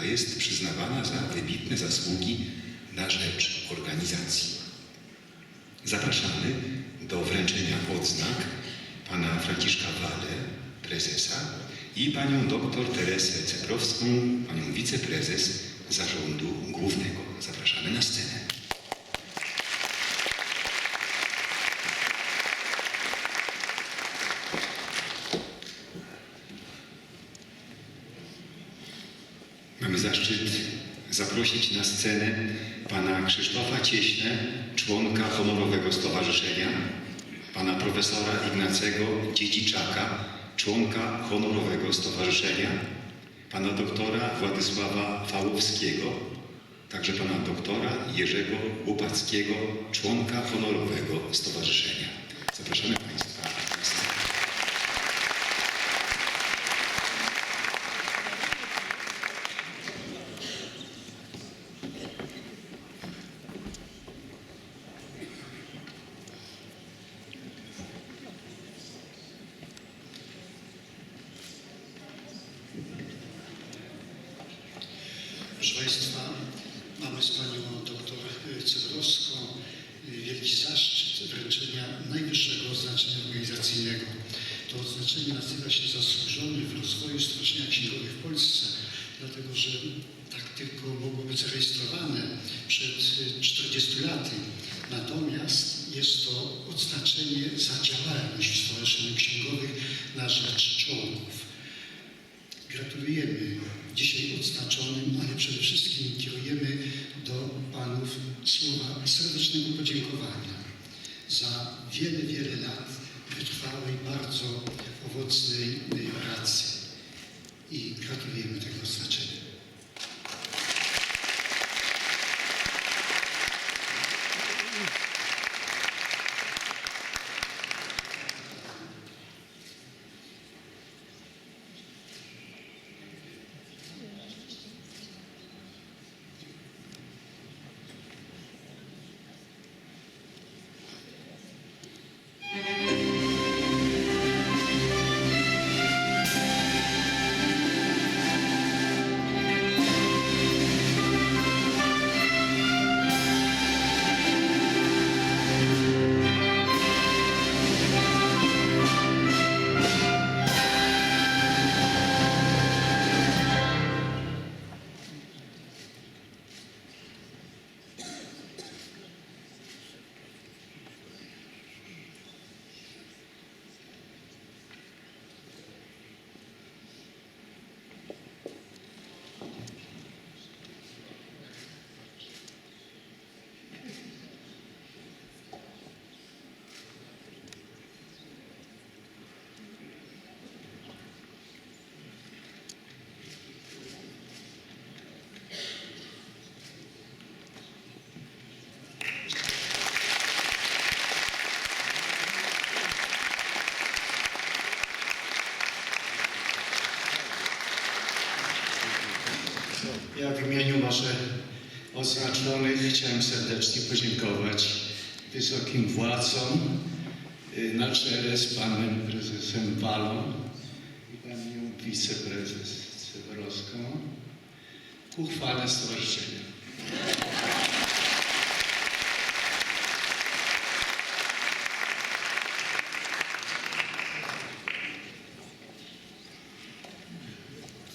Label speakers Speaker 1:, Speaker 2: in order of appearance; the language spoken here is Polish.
Speaker 1: która jest przyznawana za wybitne zasługi na rzecz organizacji. Zapraszamy do wręczenia odznak pana Franciszka Wale, prezesa, i panią doktor Teresę Ceprowską, panią wiceprezes zarządu głównego. Zapraszamy na scenę. Mamy zaszczyt zaprosić na scenę pana Krzysztofa Cieśnę, członka honorowego stowarzyszenia, pana profesora Ignacego Dziedziczaka, członka honorowego stowarzyszenia, pana doktora Władysława Fałowskiego, także pana doktora Jerzego Łopackiego, członka honorowego stowarzyszenia. Zapraszamy państwa na scenę.
Speaker 2: Proszę Państwa, mamy z Panią doktor Cebrowską wielki zaszczyt wręczenia najwyższego oznaczenia organizacyjnego. To oznaczenie nazywa się zasłużony w rozwoju Stowarzyszenia Księgowych w Polsce, dlatego że tak tylko mogło być zarejestrowane przed 40 laty. Natomiast jest to odznaczenie za działalność w Stowarzyszeniu Księgowych na rzecz członków. Gratulujemy dzisiaj odznaczonym, ale przede wszystkim kierujemy do Panów słowa serdecznego podziękowania za wiele, wiele lat wytrwałej, bardzo owocnej pracy. I gratulujemy tego odznaczenia.
Speaker 3: Ja w imieniu może oznaczonych chciałem serdecznie podziękować wysokim władzom y, na czele z panem prezesem Walą i panią wiceprezes Sewerowską ku uchwale stowarzyszenia.